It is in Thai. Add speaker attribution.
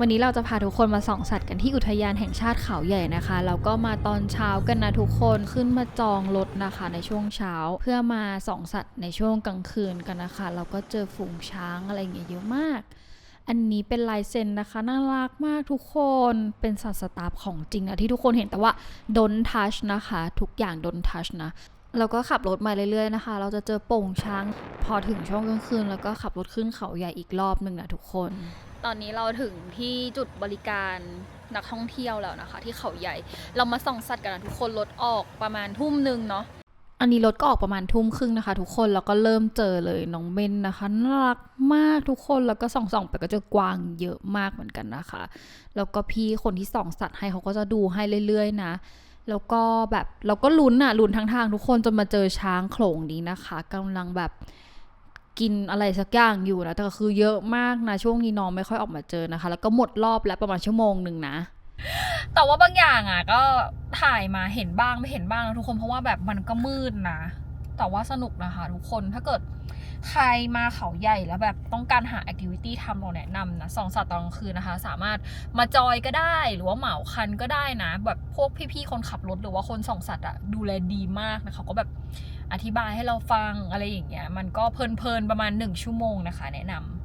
Speaker 1: วันนี้เราจะพาทุกคนมาส่องสัตว์กันที่อุทยานแห่งชาติเขาใหญ่นะคะแล้วก็มาตอนเช้ากันนะทุกคนขึ้นมาจองรถนะคะในช่วงเช้า เพื่อมาส่องสัตว์ในช่วงกลางคืนกันนะคะแล้วก็เจอฝูงช้างอะไรอย่างเงี้ยเยอะมาก อันนี้เป็นลายเซ็นนะคะน่ารักมากทุกคนเป็นสัตว์สตาฟของจริงนะที่ทุกคนเห็นแต่ว่าดนทัชนะคะ ทุกอย่างดนทัชนะ เราก็ขับรถมาเรื่อยๆนะคะ เราจะเจอโป่งช้าง พอถึงช่วงกลางคืน แล้วก็ขับรถขึ้นเขาใหญ่อีกรอบหนึ่งนะทุกคน ตอนนี้เราถึงที่จุดบริการนักท่องเที่ยวแล้วนะคะ ที่เขาใหญ่ เรามาส่องสัตว์กันนะทุกคนรถออกประมาณทุ่มหนึ่งเนาะ อันนี้รถก็ออกประมาณทุ่มครึ่งนะคะ ทุกคน แล้วก็เริ่มเจอเลยน้องเบนนะคะน่ารักมากทุกคน แล้วก็ส่องๆไปก็เจอกวางเยอะมากเหมือนกันนะคะ แล้วก็พี่คนที่ส่องสัตว์ให้เขาก็จะดูให้เรื่อยๆนะ แล้วก็แบบเราก็ลุ้นอะลุ้นทั้งทางทุกคนจนมาเจอช้างโขลงนี้นะคะกำลังแบบกินอะไรสักอย่างอยู่นะ แต่ก็คือเยอะมากนะ ช่วงนี้น้องไม่ค่อยออกมาเจอนะคะ แล้วก็หมดรอบแล้วประมาณชั่วโมงหนึ่งนะ แต่ว่าบางอย่างอะก็ถ่ายมาเห็นบ้างไม่เห็นบ้างนะทุกคนเพราะว่าแบบมันก็มืดนะ แต่ว่าสนุกนะคะทุกคนถ้าเกิดใครมาเขาใหญ่แล้วแบบต้องการหาแอคทิวิตี้ทำเราแนะนำนะสองสัตว์ตอนกลางคืนนะคะ สามารถมาจอยก็ได้หรือว่าเหมาคันก็ได้นะ แบบพวกพี่ๆคนขับรถหรือว่าคนส่องสัตว์อะดูแลดีมากนะเขาก็แบบอธิบายให้เราฟังอะไรอย่างเงี้ยมันก็เพลินๆประมาณหนึ่งชั่วโมงนะคะ แนะนำ